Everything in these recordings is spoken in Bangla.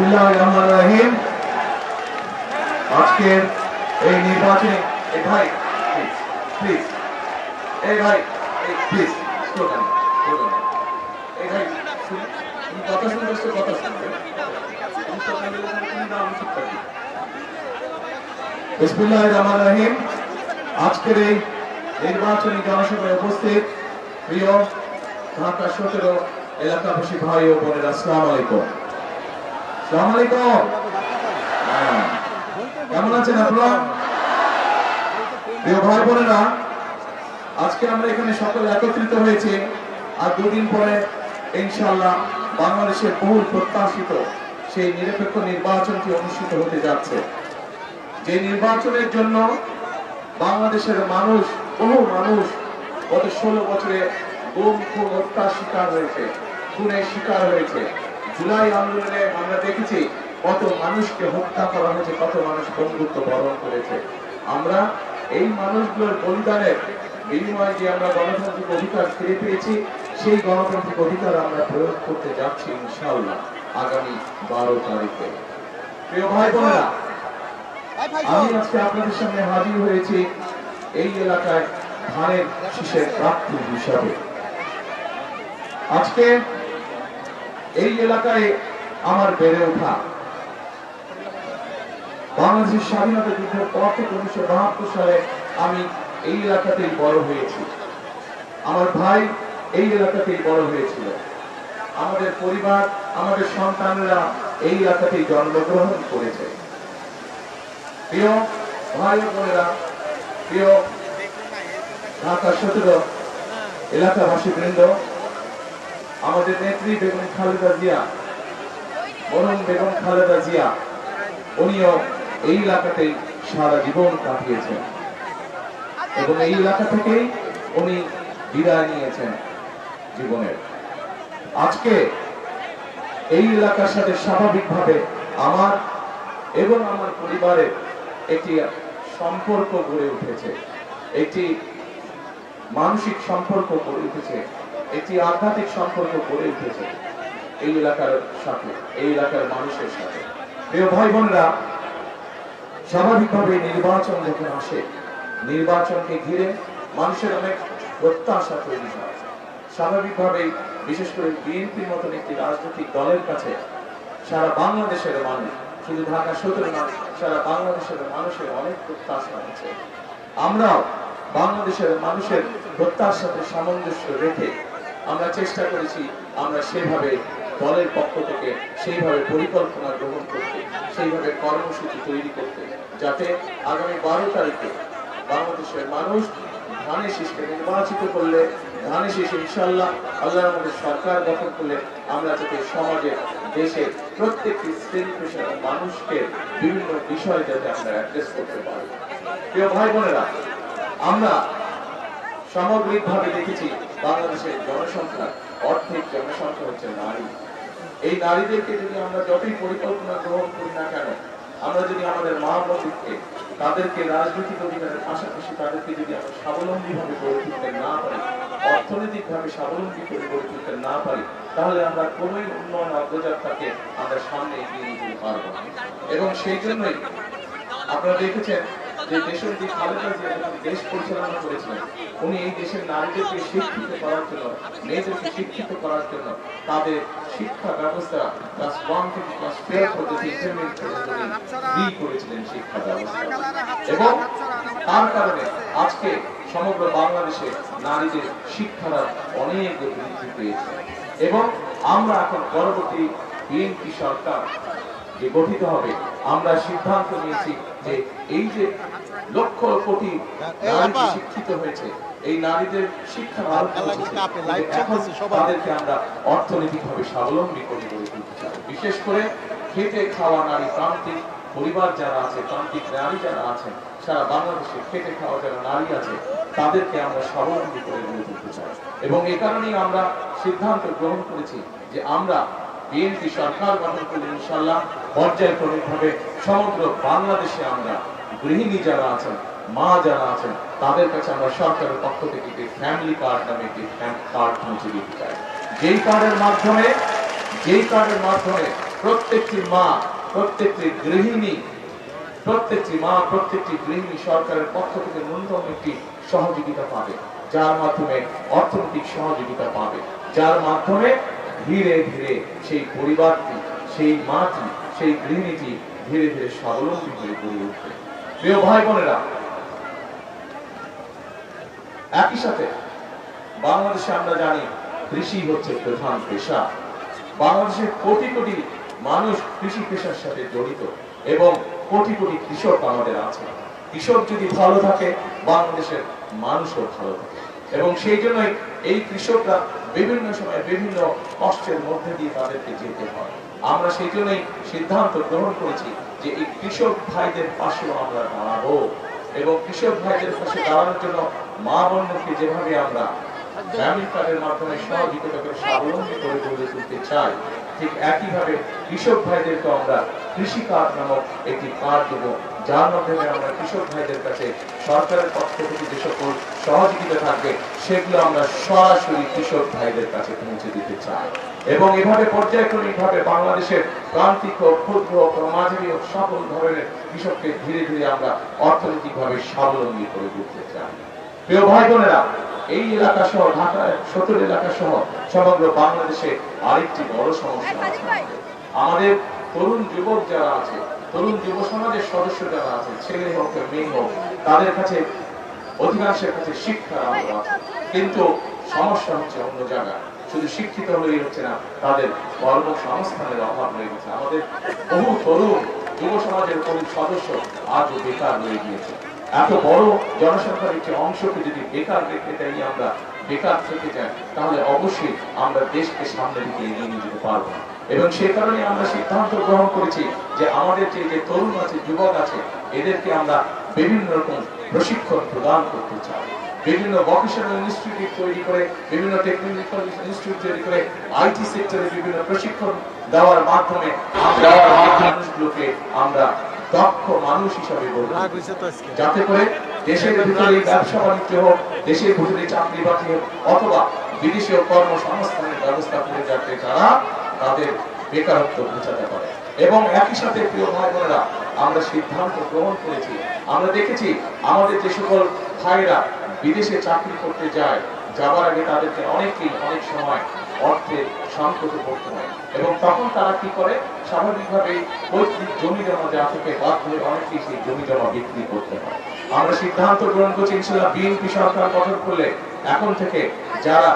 রহমান রহিম। আজকের এই নির্বাচনে, এই ভাই প্লিজ ভাই প্লিজ রহিম। আজকের এই নির্বাচনী জনসভায় উপস্থিত প্রিয় ঢাকা সতেরো এলাকাবাসী ভাই ও বোনের, আসসালাম আলাইকুম। আসসালাম আলাইকুম। হ্যাঁ। কেমন আছেন আপনারা প্রিয় ভাই বোনেরা, আজকে আমরা এখানে একত্রিত হয়েছি আর দুদিন পরে বাংলাদেশের বহুল প্রত্যাশিত সেই নিরপেক্ষ নির্বাচনটি অনুষ্ঠিত হতে যাচ্ছে। যে নির্বাচনের জন্য বাংলাদেশের মানুষ বহু মানুষ গত ষোলো বছরে গুম, খুন হত্যার শিকার হয়েছে, খুনের শিকার হয়েছে। জুলাই আন্দোলনে আমরা দেখেছি কত মানুষকে হত্যা করা হয়েছে, কত মানুষ বন্ধুত্ব বরণ করেছে। আমরা এই মানুষগুলোর বলিদানের বিনিময়ে যে আমরা গণতান্ত্রিক অধিকার ফিরে পেয়েছি, সেই গণতান্ত্রিক অধিকার আমরা প্রয়োগ করতে যাচ্ছি ইনশাআল্লাহ আগামী বারো তারিখে। প্রিয় ভাই বোনেরা, আমি আজকে আপনাদের সামনে হাজির হয়েছি এই এলাকায় ধানের শীষের প্রার্থী হিসাবে। আজকে এই এলাকায় আমার বেড়ে ওঠা। বাংলাদেশের স্বাধীনতা যুদ্ধের পর থেকে উনিশশো বাহাত্তর সালে আমি এই এলাকাতেই বড় হয়েছি। আমার ভাই এই এলাকাতেই বড় হয়েছিল। আমাদের পরিবার, আমাদের সন্তানরা এই এলাকাতেই জন্মগ্রহণ করেছে। প্রিয় ভাই বোনেরা, প্রিয় ঢাকা সতেরো এলাকাবাসী বৃন্দ আমাদের নেত্রী বেগম খালেদা জিয়া, বরং বেগম খালেদা জিয়া, উনিও এই এলাকাতেই সারা জীবন কাটিয়েছেন। এবং এই এলাকা থেকেই উনি বিদায় নিয়েছেন জীবনের। আজকে এই এলাকার সাথে স্বাভাবিকভাবে আমার এবং আমার পরিবারের একটি সম্পর্ক গড়ে উঠেছে। একটি মানসিক সম্পর্ক গড়ে উঠেছে। একটি আধ্যাত্মিক সম্পর্ক গড়ে উঠেছে এই এলাকার সাথে, এই এলাকার মানুষের সাথে। প্রিয় ভাই বোনরা স্বাভাবিকভাবে নির্বাচন যখন আসে, নির্বাচনকে ঘিরে মানুষের অনেক প্রত্যাশা তৈরি হয়। স্বাভাবিকভাবেই বিশেষ করে বিএনপির মতন একটি রাজনৈতিক দলের কাছে সারা বাংলাদেশের মানুষ, শুধু ঢাকা সতেরো না, সারা বাংলাদেশের মানুষের অনেক প্রত্যাশা আছে। আমরাও বাংলাদেশের মানুষের প্রত্যাশার সাথে সামঞ্জস্য রেখে আমরা চেষ্টা করেছি, আমরা সেভাবে দলের পক্ষ থেকে সেইভাবে পরিকল্পনা গ্রহণ করতে, সেইভাবে কর্মসূচি তৈরি করতে, যাতে আগামী বারো তারিখে বাংলাদেশের মানুষ ধানের শীষকে নির্বাচিত করলে, ধানের শীষ ইনশাল্লাহ আল্লাহর মধ্যে সরকার গঠন করলে আমরা যাতে সমাজে দেশে প্রত্যেকটি শ্রেণি পেশার মানুষকে বিভিন্ন বিষয় যাতে আমরা অ্যাড্রেস করতে পারি। প্রিয় ভাই বোনেরা, আমরা সামগ্রিকভাবে দেখেছি, বাংলাদেশের জনসংখ্যা, অর্ধেক জনসংখ্যা হচ্ছে নারী এই নারীদেরকে যদি আমরা যতই পরিকল্পনা গ্রহণ করি না কেন, আমরা যদি আমাদের মা বোনদেরকে তাদেরকে রাজনৈতিক অধিকারের পাশাপাশি তাদেরকে যদি আমরা স্বাবলম্বী ভাবে গড়ে তুলতে না পারি অর্থনৈতিক ভাবে স্বাবলম্বী করে গড়ে তুলতে না পারি, তাহলে আমরা কোনোই উন্নয়ন অগ্রযাত্রাকে আমরা সামনে এগিয়ে নিয়ে যেতে পারব। এবং সেই জন্যই আপনারা দেখেছেন এবং তার কারণে আজকে সমগ্র বাংলাদেশে নারীদের শিক্ষার অনেক বৃদ্ধি পেয়েছে এবং আমরা এখন পরবর্তী বিএনপি সরকার যে গঠিত হবে আমরা সিদ্ধান্ত নিয়েছি যে এই যে লক্ষ কোটি নারী শিক্ষিত হয়েছে এই নারীদের শিক্ষা। তাদেরকে আমরা অর্থনৈতিকভাবে স্বাবলম্বী করে গড়ে তুলতে চাই। বিশেষ করে খেটে খাওয়া নারী প্রান্তিক পরিবার যারা আছে প্রান্তিক নারী যারা আছেন সারা বাংলাদেশে খেটে খাওয়া যারা নারী আছে তাদেরকে আমরা স্বাবলম্বী করে গড়ে তুলতে চাই। এবং এই কারণেই আমরা সিদ্ধান্ত গ্রহণ করেছি যে আমরা বিএনপি সরকার গঠন করলে ইনশাল্লাহ পর্যায়ক্রমিকভাবে সমগ্র বাংলাদেশে আমরা গৃহিণী যারা আছেন, মা যারা আছেন, তাদের কাছে আমরা সরকারের পক্ষ থেকে একটি ফ্যামিলি কার্ড নামে একটি কার্ড পৌঁছে দিতে চাই। যেই কার্ডের মাধ্যমে, যেই কার্ডের মাধ্যমে প্রত্যেকটি মা, প্রত্যেকটি গৃহিণী, প্রত্যেকটি মা, প্রত্যেকটি গৃহিণী সরকারের পক্ষ থেকে ন্যূনতম একটি সহযোগিতা পাবে। যার মাধ্যমে অর্থনৈতিক সহযোগিতা পাবে। যার মাধ্যমে ধীরে ধীরে সেই পরিবারটি, সেই মাটি, সেই গৃহিণীটি ধীরে ধীরে স্বাবলম্বী হয়ে গড়ে উঠবে। প্রিয় ভাই বোনেরা, একই সাথে বাংলাদেশে আমরা জানি কৃষি হচ্ছে প্রধান পেশা। বাংলাদেশের কোটি কোটি মানুষ কৃষি পেশার সাথে জড়িত এবং কোটি কোটি কৃষক আমাদের আছে। কৃষক যদি ভালো থাকে, বাংলাদেশের মানুষও ভালো থাকে। এবং সেই জন্যই এই কৃষকরা বিভিন্ন সময় বিভিন্ন কষ্টের মধ্যে দিয়ে তাদেরকে যেতে হয়। আমরা সেই জন্যই সিদ্ধান্ত গ্রহণ করেছি যে এই কৃষক ভাইদের পাশেও আমরা দাঁড়াবো এবং কৃষক ভাইদের পাশে দাঁড়ানোর জন্য মা বোনদেরকে যেভাবে আমরা কার্ডের মাধ্যমে সহযোগিতা করে স্বাবলম্বী করে গড়ে তুলতে চাই, ঠিক একইভাবে কৃষক ভাইদেরকে আমরা কৃষি কার্ড নামক একটি কার্ড দেব। যার মাধ্যমে আমরা কৃষক ভাইদের কাছে সরকারের পক্ষ থেকে যে সকল সহযোগিতা থাকবে সেগুলো আমরা সরাসরি কৃষক ভাইদের কাছে পৌঁছে দিতে চাই। এবং এভাবে পর্যায়ক্রমিক ভাবে বাংলাদেশের প্রান্তিক ও ক্ষুদ্র ও মাঝারি ও সকল ধরনের কৃষককে ধীরে ধীরে আমরা অর্থনৈতিকভাবে স্বাবলম্বী করে তুলতে চাই। প্রিয় ভাই বোনেরা এই এলাকা সহ ঢাকা সত্তর এলাকা সহ সমগ্র বাংলাদেশে আরেকটি বড় সমস্যা আছে। আমাদের তরুণ যুবক যারা আছে, তরুণ যুব সমাজের সদস্য যারা আছে, ছেলে হোক মেয়ে হোক, তাদের কাছে অধিকাংশের কাছে শিক্ষা আছে কিন্তু সমস্যা হচ্ছে অন্য জায়গায়। শুধু শিক্ষিত হলেই হচ্ছে না তাদের কর্মসংস্থানের অভাব রয়ে গেছে। আমাদের বহু তরুণ যুব সমাজের তরুণ সদস্য আজও বেকার রয়ে গিয়েছে। এত বড় জনসংখ্যার একটি অংশকে যদি বেকার রেখে দেয় আমরা বেকার থেকে যাই তাহলে অবশ্যই আমরা দেশকে সামনের দিকে এগিয়ে নিয়ে যেতে পারব এবং সে কারণে আমরা সিদ্ধান্ত গ্রহণ করেছি যে আমাদের যে যে তরুণ আছে যুবক আছে এদেরকে আমরা বিভিন্ন রকম প্রশিক্ষণ প্রদান করতে চাই বিভিন্ন ভোকেশনাল ইনস্টিটিউট তৈরি করে বিভিন্ন টেকনিক্যাল ইনস্টিটিউট তৈরি করে আইটি সেক্টরে বিভিন্ন প্রশিক্ষণ দেওয়ার মাধ্যমে আমরা মানুষগুলোকে আমরা দক্ষ মানুষ হিসাবে গড়ে রাগ তুলতে হয়েছে তো আজকে। যাতে করে দেশের ভিতরে ব্যবসা বাণিজ্য হোক দেশের ভিতরে চাকরি বাকরি হোক অথবা বিদেশীয় কর্মসংস্থানের ব্যবস্থা করে যাতে তারা তাদের বেকারত্ব ঘুচাতে পারে। এবং একই সাথে, প্রিয় ভাই বোনেরা আমরা সিদ্ধান্ত গ্রহণ করেছি। আমরা দেখেছি আমাদের যে সকল ভাইরা বিদেশে চাকরি করতে যায়, যাবার আগে তাদেরকে অনেকেই অনেক সময় অর্থের সংকটে পড়তে হয়। এবং তখন তারা কি করে? স্বাভাবিকভাবে পৈতৃক জমি জমা যা থেকে বাধ্য হয়ে অনেকেই সেই জমি জমা বিক্রি করতে হয়। আমরা সিদ্ধান্ত গ্রহণ করছি ইনশাল্লাহ বিএনপি সরকার গঠন করলে এখন থেকে যারা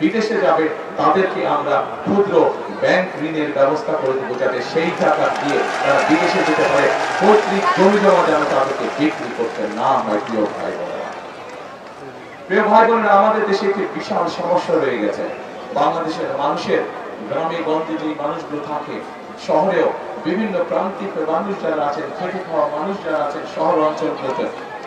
বিদেশে যাবে, তাদেরকে আমরা ক্ষুদ্র ব্যাংক ঋণের ব্যবস্থা করে দেবো যাতে সেই টাকা দিয়ে তারা বিদেশে যেতে পারে। পৈতৃক জমি জমা যেন তাদেরকে বিক্রি করতে না হয়, প্রিয় ভাই বোনেরা প্রিয় ভাই বোনেরা আমাদের দেশে একটি বিশাল সমস্যা রয়ে গেছে। বাংলাদেশের মানুষের গ্রামে, গঞ্জে যে মানুষগুলো থাকে, শহরেও বিভিন্ন প্রান্তিক মানুষ যারা আছেন, খেটে খাওয়া মানুষ যারা আছেন, শহর অঞ্চলগুলোতে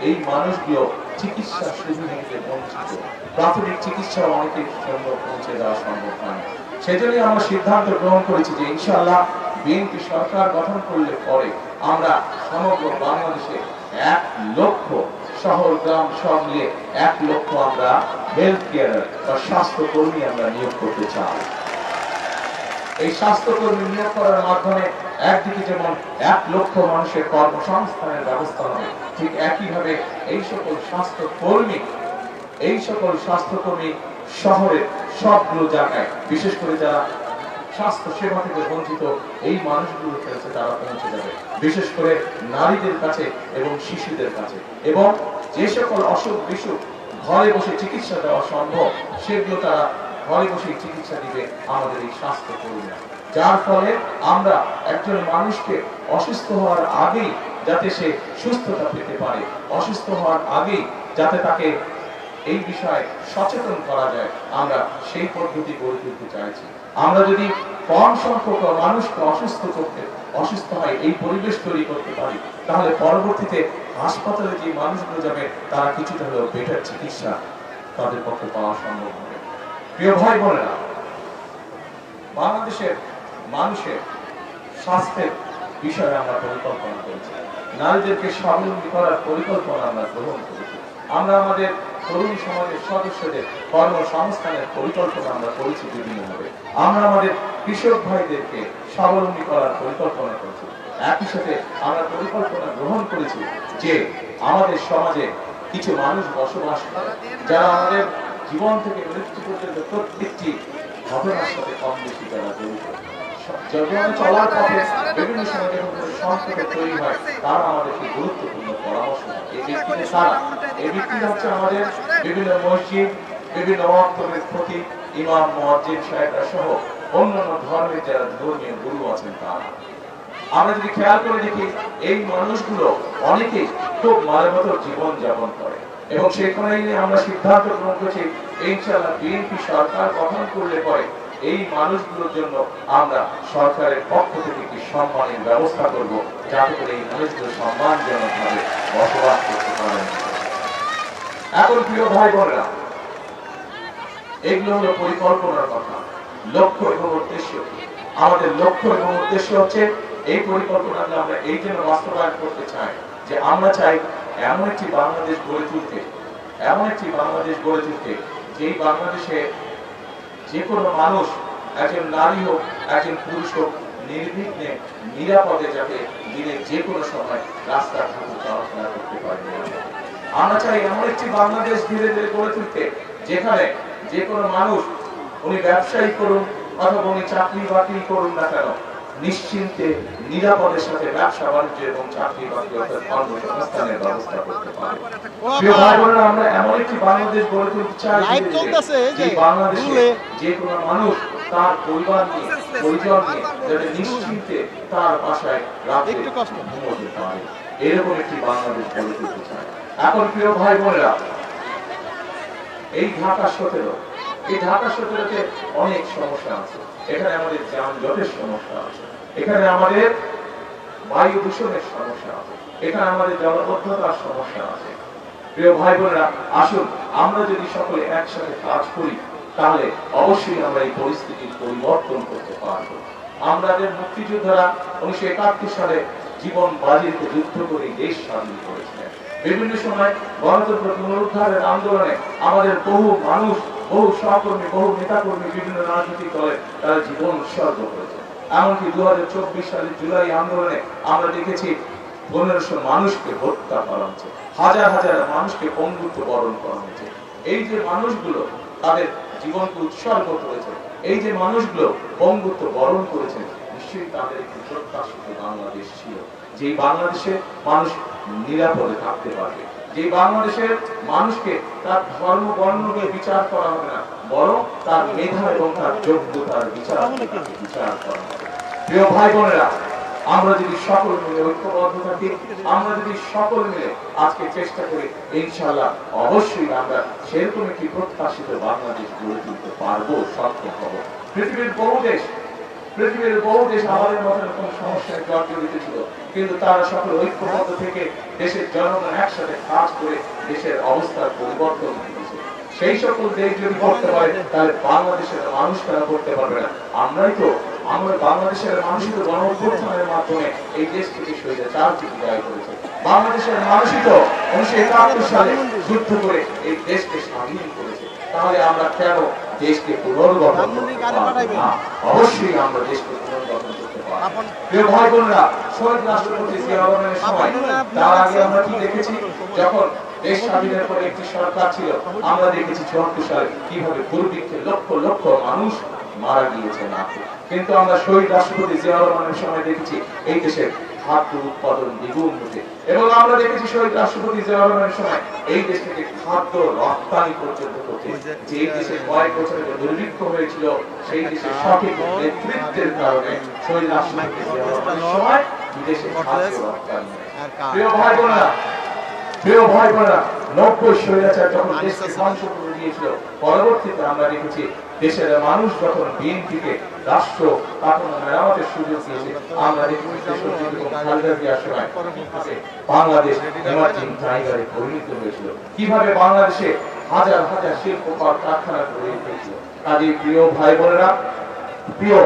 এই মানুষগুলো চিকিৎসা সুবিধা থেকে বঞ্চিত প্রাথমিক চিকিৎসা অনেকের সম্ভব পৌঁছে দেওয়া সম্ভব হয় সেজন্যই আমরা সিদ্ধান্ত গ্রহণ করেছি যে ইনশাআল্লাহ বিএনপি সরকার গঠন করলে পরে আমরা সমগ্র বাংলাদেশে এক লক্ষ শহর, গ্রাম সব মিলে এক লক্ষ আমরা হেলথ কেয়ার বা স্বাস্থ্য কর্মী আমরা নিয়োগ করতে চাই। এই স্বাস্থ্যকর্মী নিয়োগ করার মাধ্যমে একদিকে যেমন এক লক্ষ মানুষের কর্মসংস্থানের ব্যবস্থা হবে, ঠিক একইভাবে এই সকল স্বাস্থ্য কর্মী এই সকল স্বাস্থ্যকর্মী শহরের সবগুলো জায়গায়, বিশেষ করে যারা স্বাস্থ্য সেবা থেকে বঞ্চিত, এই মানুষগুলোর কাছে তারা পৌঁছে যাবে। বিশেষ করে নারীদের কাছে এবং শিশুদের কাছে। এবং যে সকল অসুখ বিসুখ ঘরে বসে চিকিৎসা দেওয়া সম্ভব, সেগুলো তারা ঘরে বসে চিকিৎসা দিবে আমাদের এই স্বাস্থ্য কর্মীরা যার ফলে আমরা একজন মানুষকে অসুস্থ হওয়ার আগেই যাতে সে সুস্থতা পেতে পারে, অসুস্থ হওয়ার আগেই যাতে তাকে এই বিষয়ে সচেতন করা যায়। আমরা সেই পদ্ধতি গড়ে তুলতে চাইছি। আমরা যদি কম সংখ্যক মানুষকে অসুস্থ করতে, অসুস্থ হয় এই পরিবেশ তৈরি করতে পারি, তাহলে পরবর্তীতে হাসপাতালে যে মানুষগুলো যাবে, তারা কিছুটা হলেও বেটার চিকিৎসা তাদের পক্ষে পাওয়া সম্ভব হবে। প্রিয় ভাই বোনেরা, বাংলাদেশের মানুষের স্বাস্থ্যের বিষয়ে আমরা পরিকল্পনা করেছি। নারীদেরকে স্বাবলম্বী করার পরিকল্পনা আমরা গ্রহণ করেছি। আমরা আমাদের তরুণ সমাজের সদস্যদের কর্মসংস্থানের পরিকল্পনা আমরা করেছি বিভিন্নভাবে। আমরা আমাদের কৃষক ভাইদেরকে স্বাবলম্বী করার পরিকল্পনা করেছি। একই সাথে আমরা পরিকল্পনা গ্রহণ করেছি যে আমাদের সমাজে কিছু মানুষ বসবাস করে, যারা আমাদের জীবন থেকে মৃত্যু পর্যন্ত প্রত্যেকটি ঘটনার সাথে কম বেশি যারা জড়িত। জীবনে চলার পথে বিভিন্ন সময় যখন তৈরি হয়, তারা আমাদেরকে গুরুত্বপূর্ণ পরামর্শ এই ব্যক্তিদের সারা এই ব্যক্তিরা হচ্ছে আমাদের বিভিন্ন মসজিদ, বিভিন্ন ইমাম সাহেবরা সহ অন্যান্য ধর্মের যারা ধর্মীয় গুরু আছেন তারা। আমরা যদি খেয়াল করে দেখি, এই মানুষগুলো অনেকেই খুব মানবতর জীবন যাপন করে। এবং আমরা সিদ্ধান্ত গ্রহণ করেছি, ইনশাআল্লাহ বিএনপি সরকার গঠন করলে পরে এই মানুষগুলোর জন্য আমরা সরকারের পক্ষ থেকে একটি সম্মানের ব্যবস্থা করব যাতে করে এই মানুষগুলো সম্মানজনক ভাবে বসবাস করতে পারেন এখন প্রিয় ভাই বোনেরা এগুলো হলো পরিকল্পনার কথা, লক্ষ্য এবং উদ্দেশ্য। আমাদের লক্ষ্য এবং উদ্দেশ্য হচ্ছে এই পরিকল্পনাকে আমরা এই জন্য বাস্তবায়ন করতে চাই যে আমরা চাই এমন একটি বাংলাদেশ গড়ে তুলতে, এমন একটি বাংলাদেশ গড়ে তুলতে যেই বাংলাদেশে যে কোনো মানুষ, একজন নারী হোক, একজন পুরুষ হোক, নির্বিঘ্নে, নিরাপদে যাতে দিনে যে কোনো সময় রাস্তাঘাটে চলাফেরা করতে পারে। আমরা চাই এমন একটি বাংলাদেশ ধীরে ধীরে গড়ে তুলতে, যেখানে যে কোনো মানুষ, উনি ব্যবসায়ী করুন অথবা উনি চাকরি বাকরি করুন না কেন নিশ্চিন্তে নিরাপদের সাথে ব্যবসা বাণিজ্য এবং চাকরি বাকরি অর্থাৎ কর্মসংস্থানের ব্যবস্থা করতে পারে। প্রিয় ভাই বোনেরা, আমরা এমন একটি বাংলাদেশ গড়ে তুলতে চাই যে, বাংলাদেশে যে কোনো মানুষ তার পরিবার নিয়ে পরিজন নিয়ে যাতে নিশ্চিন্তে তার বাসায় রাতে ঘুমোতে পারে। এরকম একটি বাংলাদেশ গড়ে তুলতে চায় এখন প্রিয় ভাই বোনেরা এই ঢাকা সতেরো এই ঢাকা সতেরোতে অনেক সমস্যা আছে। এখানে আমাদের যানজটের সমস্যা আছে। এখানে আমাদের বায়ু দূষণের সমস্যা আছে। এখানে আমাদের জলবদ্ধতার সমস্যা আছে। প্রিয় ভাই বোনেরা আসুন, আমরা যদি সকলে একসাথে কাজ করি, তাহলে অবশ্যই আমরা এই পরিস্থিতির পরিবর্তন করতে পারব। আমাদের মুক্তিযোদ্ধারা উনিশশো একাত্তর সালে জীবন বাজি রেখে যুদ্ধ করে দেশ স্বাধীন করেছিলেন। বিভিন্ন সময় গণতন্ত্র পুনরুদ্ধারের আন্দোলনে আমাদের বহু মানুষ, বহু সহকর্মী, বহু নেতাকর্মী বিভিন্ন রাজনৈতিক দলে তারা জীবন উৎসর্গ করেছে এমনকি দু হাজার চব্বিশ সালের জুলাই আন্দোলনে আমরা দেখেছি পনেরোশো মানুষকে হত্যা করা হচ্ছে হাজার হাজার মানুষকে পঙ্গুত্ব বরণ করা হয়েছে। এই যে মানুষগুলো তাদের জীবনকে উৎসর্গ করেছে, এই যে মানুষগুলো পঙ্গুত্ব বরণ করেছে, নিশ্চয়ই তাদের একটি প্রত্যাশিত বাংলাদেশ ছিল যে বাংলাদেশে মানুষ নিরাপদে থাকতে পারবে। যে বাংলাদেশের মানুষকে তার ধর্ম বর্ণকে বিচার করা হবে না। বরং তার মেধা এবং তার যোগ্যতার বিচার বিচার করা হবে। প্রিয় ভাই বোনেরা আমরা যদি সকল মিলে ঐক্যবদ্ধ থাকি আমরা যদি সকল মিলে আজকে চেষ্টা করি ইনশাআল্লাহ অবশ্যই আমরা সেরকম একটি প্রত্যাশিত বাংলাদেশ গড়ে তুলতে পারব সক্ষম হব। পৃথিবীর বহু দেশ পৃথিবীর বহু দেশ আমাদের মতো এরকম সমস্যায় জর্জরিত ছিল কিন্তু তারা সকল ঐক্যবদ্ধ থেকে দেশের জনগণ একসাথে কাজ করে দেশের অবস্থার পরিবর্তন সেই সকল দেশ যদি করতে পারে তাহলে বাংলাদেশের মানুষ তারা করতে পারবে না। আমরাই তো, আমরা বাংলাদেশের মানুষই তো গণ অভ্যুত্থানের মাধ্যমে এই দেশ থেকে স্বৈরাচার থেকে জয় করেছে। বাংলাদেশের মানুষই তো উনিশশো একাত্তর সালে যুদ্ধ করে এই দেশকে স্বাধীন করেছে। তাহলে আমরা কেন দেশকে পুনর্গঠন অবশ্যই আমরা দেশকে পুনর্গঠন করতে পারব। প্রিয় ভাই বোনেরা শহীদ রাষ্ট্রপতি জিয়া রহমানের সময় তার আগে আমরা কি দেখেছি? যখন দেশ স্বাধীনের পরে একটি সরকার ছিল আমরা দেখেছি চুয়াত্তর সালে কীভাবে দুর্ভিক্ষে লক্ষ লক্ষ মানুষ মারা গিয়েছে না কিন্তু আমরা শহীদ রাষ্ট্রপতি জিয়া রহমানের সময় দেখেছি এই দেশের খাদ্য উৎপাদন দ্বিগুণ হতে এবং আমরা দেখেছি শহীদ রাষ্ট্রপতি জিয়া সময় এই দেশ থেকে খাদ্য রপ্তানি পর্যন্ত করতে যে দেশে কয়েক বছরের দুর্ভিক্ষ হয়েছিল, সেই দেশের সঠিক নেতৃত্বের কারণে শহীদ রাষ্ট্রপতি জিয়া সময় বিদেশে খাদ্য রপ্তানি? প্রিয় ভাই বোনেরা, প্রিয় ভাই বোনেরা, নব্বই স্বৈরাচার যখন দেশকে ধ্বংস করে দিয়েছিল, পরবর্তীতে আমরা দেখেছি দেশের মানুষ যখন বিএনপিকে রাষ্ট্র কাঠামো মেরামতের সুযোগ দিয়েছে, আমরা বাংলাদেশ এমার্জিং টাইগারে পরিণত হয়েছিল। কীভাবে বাংলাদেশে হাজার হাজার শিল্প কারখানা গড়ে উঠেছিল কাজে প্রিয় ভাই বোনেরা প্রিয়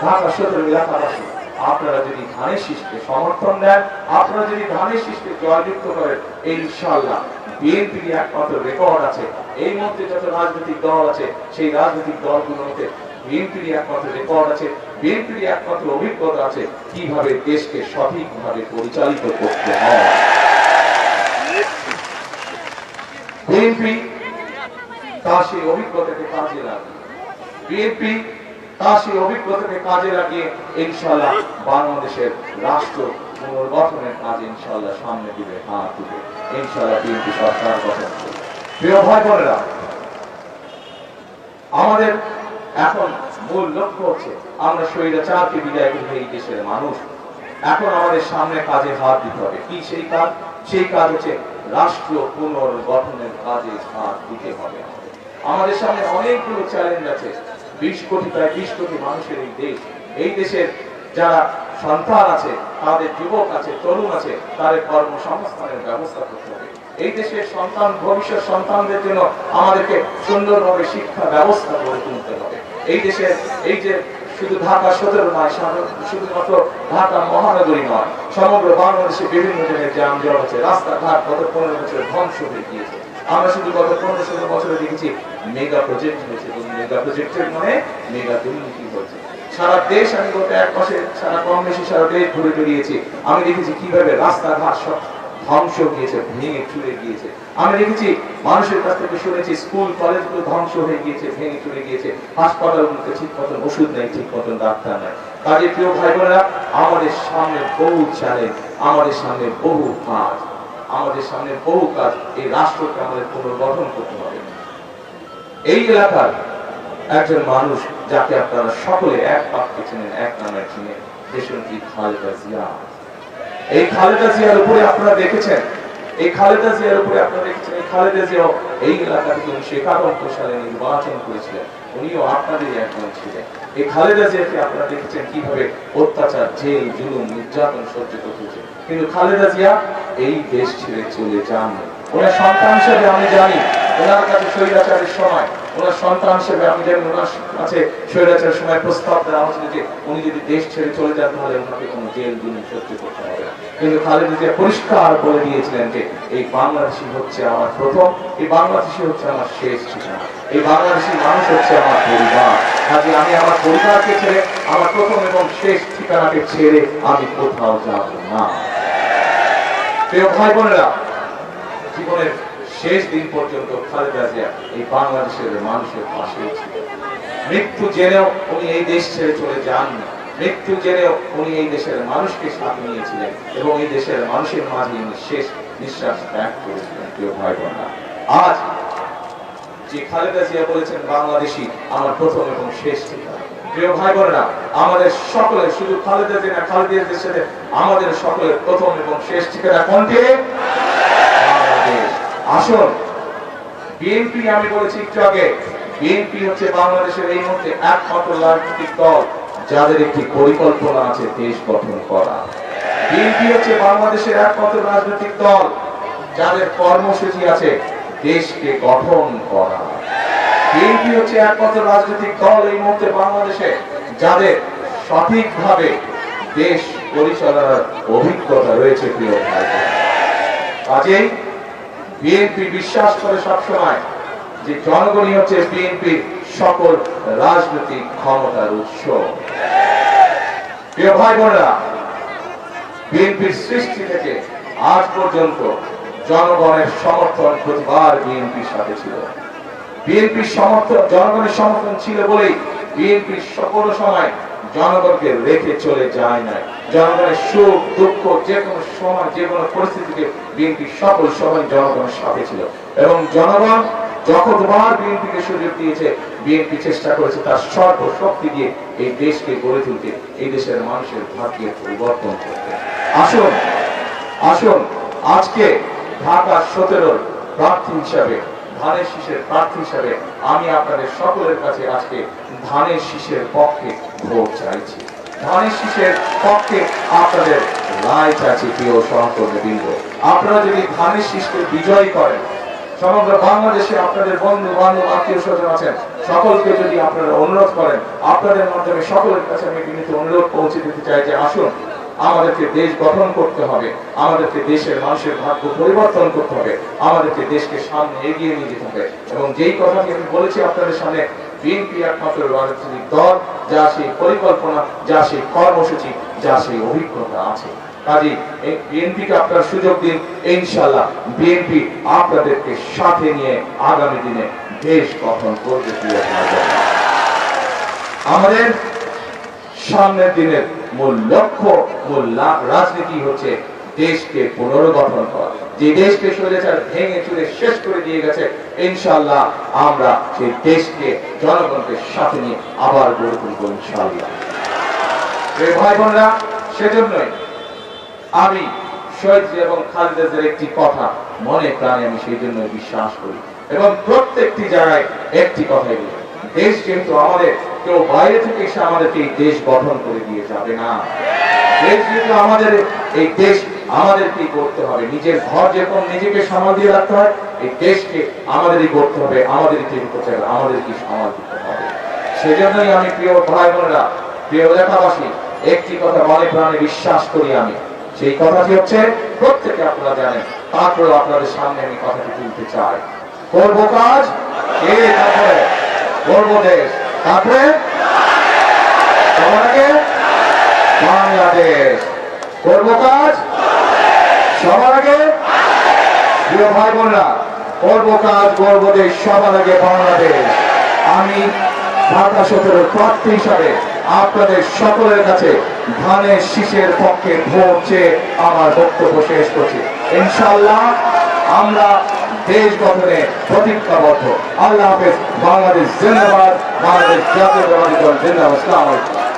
ঢাকা সদর এলাকাবাসী, আপনারা যদি ধানের শীষকে সমর্থন দেন, আপনারা যদি ধানের শীষকে জয়যুক্ত করেন এই ইনশাআল্লাহ। বিএনপির একমাত্র রেকর্ড আছে। এই মধ্যে যত রাজনৈতিক দল আছে, সেই রাজনৈতিক দলগুলোর মধ্যে বিএনপির একমাত্র রেকর্ড আছে বিএনপির একমাত্র অভিজ্ঞতা আছে কীভাবে দেশকে সঠিকভাবে পরিচালিত করতে হয়। বিএনপি তার সেই অভিজ্ঞতাকে কাজে লাগিয়ে, বিএনপি তার সেই অভিজ্ঞতাকে কাজে লাগিয়ে ইনশাল্লাহ বাংলাদেশের রাষ্ট্র পুনর্গঠনের কাজে ইনশাল্লাহ সামনে দিবে, হাত দিবে। ইনশাল্লাহ বিএনপি সরকার গঠন করবে। প্রিয় ভাই বোনেরা, আমাদের এখন মূল লক্ষ্য হচ্ছে আমরা স্বৈরাচারকে বিদায় করবে এই দেশের মানুষ। এখন আমাদের সামনে কাজে হাত দিতে হবে। কি সেই কাজ? সেই কাজ হচ্ছে রাষ্ট্র পুনর্গঠনের কাজে হাত দিতে হবে। আমাদের। সামনে অনেকগুলো চ্যালেঞ্জ আছে। বিশ কোটি, প্রায় বিশ কোটি মানুষের এই দেশ। এই দেশের যারা সন্তান আছে, তাদের যুবক আছে, তরুণ আছে, তাদের কর্মসংস্থানের ব্যবস্থা করতে হবে। এই দেশের সন্তান, ভবিষ্যৎ সন্তানদের জন্য আমাদেরকে সুন্দরভাবে শিক্ষা ব্যবস্থা গড়ে তুলতে হবে। এই দেশের, এই যে শুধু ঢাকা সদর নয় শুধুমাত্র ঢাকা মহানগরী নয়, সমগ্র বাংলাদেশে বিভিন্ন জনের জায়গায় যানজট আছে, রাস্তাঘাট গত পনেরো বছর ধ্বংস হয়ে গিয়েছে। আমরা শুধু গত পনেরো ষোলো বছরে দেখেছি মেগা প্রজেক্ট হয়েছে, এবং মেগা প্রজেক্টের মানে মেগা দুর্নীতি হয়েছে। সারা দেশ আমি গত এক মাসে সারা কম বেশি সারা দেশ ঘুরে বেরিয়েছি আমি দেখেছি কীভাবে রাস্তাঘাট সব ধ্বংস গিয়েছে ভেঙে চুরে গিয়েছে। আমি দেখেছি মানুষের কাছ থেকে শুনেছি, স্কুল, কলেজগুলো ধ্বংস হয়ে গিয়েছে, ভেঙে চুরে গিয়েছে। হাসপাতালগুলোতে ঠিক মতন ওষুধ নেই, ঠিক মতন ডাক্তার নেই। কাজে প্রিয় ভাই বোনেরা আমাদের সামনে বহু চ্যালেঞ্জ আমাদের সামনে বহু কাজ। আমাদের সামনে বহু কাজ, এই রাষ্ট্রকে আমাদের পুনর্গঠন করতে হবে। এই এলাকার একজন মানুষ যাকে আপনারা সকলে এক বাক্যে চেনেন, এক নামে চিনেন দেশনেত্রী খালেদা জিয়া। এই খালেদা জিয়ার উপরে আপনারা দেখেছেন, এই খালেদা জিয়ার উপরে আপনারা দেখেছেন, এই খালেদা জিয়া এই এলাকা থেকে উনিশশো একানব্বই সালে নির্বাচন করেছিলেন, উনিও আপনাদেরই একজন ছিলেন। এই খালেদা জিয়াকে আপনারা দেখেছেন কীভাবে অত্যাচার, জেল, জুলুম, নির্যাতন সহ্য করতে হয়েছে। কিন্তু খালেদা জিয়া এই দেশ ছেড়ে চলে যান ওনার সন্তান হিসেবে আমি জানি, ওনার কাছে স্বৈরাচারের সময় ওনার সন্তান হিসেবে আমি জানি ওনার কাছে স্বৈরাচারের সময় প্রস্তাব দেওয়া হয়েছিল যে উনি যদি দেশ ছেড়ে চলে যান, তাহলে ওনাকে কোনো জেল জুলুম সহ্য করতে হবে। কিন্তু খালেদা জিয়া পরিষ্কার বলে দিয়েছিলেন যে এই বাংলাদেশি হচ্ছে আমার প্রথম, এই বাংলাদেশি হচ্ছে আমার শেষ ঠিকানা, এই বাংলাদেশি মানুষ হচ্ছে আমার পরিবার কাজে আমি আমার পরিবারকে ছেড়ে, আমার প্রথম এবং শেষ ঠিকানাকে ছেড়ে আমি কোথাও যাব না প্রিয় ভাই বোনেরা, জীবনের শেষ দিন পর্যন্ত খালেদা জিয়া এই বাংলাদেশের মানুষের পাশে মৃত্যু জেনেও উনি এই দেশ ছেড়ে চলে যাননি। মৃত্যু জেনেও উনি এই দেশের মানুষকে সাথে নিয়েছিলেন এবং এই দেশের মানুষের মাঝে উনি শেষ নিঃশ্বাস ত্যাগ করেছিলেন, প্রিয় ভাই বোনেরা। আজ যে খালেদা জিয়া বলেছেন বাংলাদেশি আমার প্রথম এবং শেষ প্রিয় ভাই বোনেরা, আমাদের সকলের, শুধু খালেদা জিয়া না, খালেদা জিয়ার সাথে আমাদের সকলের প্রথম এবং শেষ ঠিকানা কোনটি? আসুন। বিএনপি আমি বলেছি একটু আগে বিএনপি হচ্ছে বাংলাদেশের এই মুহূর্তে একমাত্র রাজনৈতিক দল যাদের একটি পরিকল্পনা আছে দেশ গঠন করা। বিএনপি হচ্ছে বাংলাদেশের একমাত্র রাজনৈতিক দল যাদের কর্মসূচি আছে দেশকে গঠন করা। বিএনপি হচ্ছে একমাত্র রাজনৈতিক দল এই মুহূর্তে বাংলাদেশে যাদের সঠিকভাবে দেশ পরিচালনার অভিজ্ঞতা রয়েছে প্রিয় ভাই কাজেই বিএনপি বিশ্বাস করে সবসময় যে জনগণই হচ্ছে বিএনপির সকল রাজনৈতিক ক্ষমতার উৎস। প্রিয় ভাই বোনেরা বিএনপির সৃষ্টি থেকে আজ পর্যন্ত জনগণের সমর্থন প্রতিবার বিএনপির সাথে ছিল। বিএনপির সমর্থন জনগণের সমর্থন ছিল বলেই বিএনপি সকল সময় জনগণকে রেখে চলে যায় না জনগণের সুখ, দুঃখ, যে কোনো সময়, যে কোনো পরিস্থিতিতে বিএনপি সকল সময় জনগণের সাথে ছিল। এবং জনগণ যতবার বিএনপিকে সুযোগ দিয়েছে, বিএনপি চেষ্টা করেছে তার সর্বশক্তি দিয়ে এই দেশকে গড়ে তুলতে, এই দেশের মানুষের ভাগ্যের পরিবর্তন করতে। আসুন আসুন, আজকে ঢাকা সতেরোর প্রার্থী হিসাবে ধানের শীষের প্রার্থী হিসাবে আমি আপনাদের সকলের কাছে আজকে ধানের শীষের পক্ষে ভোট চাইছি। ধানের শীষের পক্ষে আপনাদের রায় চাইছি, প্রিয় সহকর্মী বৃন্দ আপনারা যদি ধানের শীষকে বিজয়ী করেন, সমগ্র বাংলাদেশে আপনাদের বন্ধু বান্ধব আত্মীয় স্বজন আছেন, সকলকে যদি আপনারা অনুরোধ করেন, আপনাদের মাধ্যমে সকলের কাছে আমি বিনীত অনুরোধ পৌঁছে দিতে চাই যে আসুন আমাদেরকে দেশ গঠন করতে হবে, আমাদেরকে দেশের মানুষের ভাগ্য পরিবর্তন করতে হবে, আমাদেরকে দেশকে সামনে এগিয়ে নিয়ে যেতে হবে। এবং যেই কথাটি আমি বলেছি আপনাদের সামনে, বিএনপি একমাত্র রাজনৈতিক দল, যা সেই পরিকল্পনা, যা সেই কর্মসূচি, যা সেই অভিজ্ঞতা আছে। কাজী বিএনপিকে আপনার সুযোগ দিন ইনশাল্লাহ বিএনপি আপনাদেরকে সাথে নিয়ে আগামী দিনে দেশ গঠন করবে আমাদের সামনের দিনের মূল লক্ষ্য, মূল রাজনীতি হচ্ছে দেশকে পুনর্গঠন করা। যে দেশকে স্বৈরাচার ভেঙে চুরে শেষ করে দিয়ে গেছে ইনশাল্লাহ আমরা সেই দেশকে, জনগণকে সাথে নিয়ে আবার গড়ে তুলব ইনশাল্লাহ ভাই বোনরা, সেজন্যই আমি শহীদ এবং খালেদাদের একটি কথা মনে প্রাণে আমি সেই জন্য বিশ্বাস করি। এবং প্রত্যেকটি জায়গায় একটি কথাই বলি, দেশ যেহেতু আমাদের কেউ বাইরে থেকে এসে আমাদেরকে এই দেশ গঠন করে দিয়ে যাবে না। দেশ যেহেতু আমাদের, এই দেশ আমাদেরকেই করতে হবে। নিজের ঘর যেরকম নিজেকে সামাল দিয়ে রাখতে হয়, এই দেশকে আমাদেরই করতে হবে, আমাদেরই তৈরি করতে হবে আমাদেরকে সামাল দিতে হবে। সেজন্যই আমি প্রিয় ভাই বোনেরা প্রিয় এলাকাবাসী একটি কথা মনে প্রাণে বিশ্বাস করি আমি। সেই কথাটি হচ্ছে, প্রত্যেকে আপনারা জানেন, তারপরেও আপনাদের সামনে আমি কথাটি তুলতে চাই। করব কাজ? তারপরে? করব দেশ। তারপরে? বাংলাদেশ। করব কাজ? সবার আগে? প্রিয় ভাই বোনরা করব কাজ, করব দেশ, সবার আগে বাংলাদেশ। আমি ঢাকা সতেরোর প্রার্থী হিসাবে আপনাদের সকলের কাছে ধানের শীষের পক্ষে ভোট চেয়ে আমার বক্তব্য শেষ করছি। ইনশাল্লাহ আমরা দেশ গঠনে প্রতিজ্ঞাবদ্ধ। আল্লাহ হাফেজ বাংলাদেশ জিন্দাবাদ বাংলাদেশ জাতীয় জিন্দাবাদ।